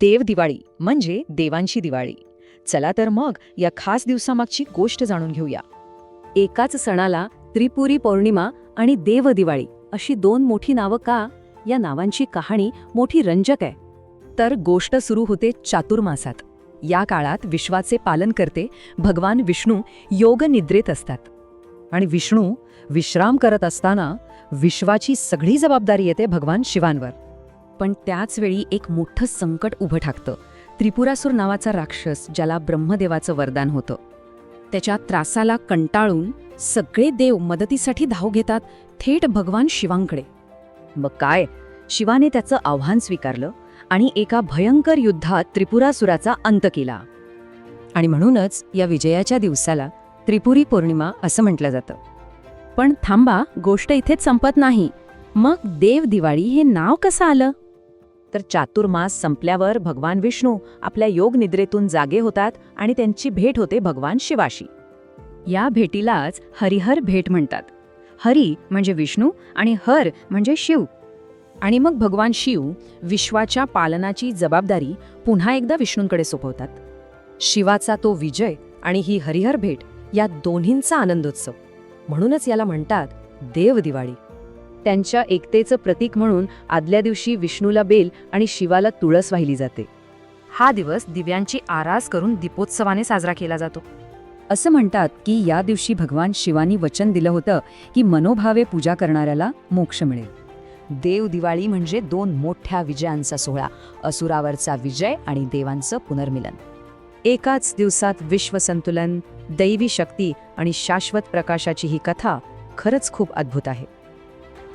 देव दिवाळी म्हणजे देवांची दिवाळी. चला तर मग या खास दिवसामागची गोष्ट जाणून घेऊया. एकाच सणाला त्रिपुरी पौर्णिमा आणि देव दिवाळी अशी दोन मोठी नावं का? या नावांची कहाणी मोठी रंजक आहे. तर गोष्ट सुरू होते चातुर्मासात. या काळात विश्वाचे पालन करते भगवान विष्णू योग निद्रेत असतात. आणि विष्णू विश्राम करत असताना विश्वाची सगळी जबाबदारी येते भगवान शिवांवर. पण त्याच वेळी एक मोठं संकट उभं ठाकतं. त्रिपुरासूर नावाचा राक्षस ज्याला ब्रह्मदेवाचं वरदान होतं. त्याच्या त्रासाला कंटाळून सगळे देव मदतीसाठी धाव घेतात थेट भगवान शिवांकडे. मग काय? शिवाने त्याचं आव्हान स्वीकारलं आणि एका भयंकर युद्धात त्रिपुरासुराचा अंत केला. आणि म्हणूनच या विजयाच्या दिवसाला त्रिपुरी पौर्णिमा असं म्हटलं जातं. पण थांबा गोष्ट इथेच संपत नाही. मग देव दिवाळी हे नाव कसं आलं? तर चातुर्मास संपल्यावर भगवान विष्णू आपल्या योग निद्रेतून जागे होतात आणि त्यांची भेट होते भगवान शिवाशी. या भेटीलाच हरिहर भेट म्हणतात. हरी म्हणजे विष्णू आणि हर म्हणजे शिव. आणि मग भगवान शिव विश्वाच्या पालनाची जबाबदारी पुन्हा एकदा विष्णूंकडे सोपवतात. शिवाचा तो विजय आणि ही हरिहर भेट या दोन्हींचा आनंदोत्सव. म्हणूनच याला म्हणतात देव दिवाळी. त्यांच्या एकतेचं प्रतीक म्हणून आदल्या दिवशी विष्णूला बेल आणि शिवाला तुळस वाहिली जाते. हा दिवस दिव्यांची आरास करून दीपोत्सवाने साजरा केला जातो. असं म्हणतात की या दिवशी भगवान शिवानी वचन दिलं होतं की मनोभावे पूजा करणाऱ्याला मोक्ष मिळेल. देव दिवाळी म्हणजे दोन मोठ्या विजयांचा सोहळा असुरावरचा विजय आणि देवांचं पुनर्मिलन. एकाच दिवसात विश्वसंतुलन दैवी शक्ती आणि शाश्वत प्रकाशाची ही कथा खरंच खूप अद्भुत आहे.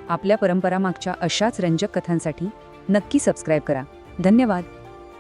आपल्या परंपरामागच्या अशाच रंजक कथांसाठी नक्की सबस्क्राईब करा. धन्यवाद.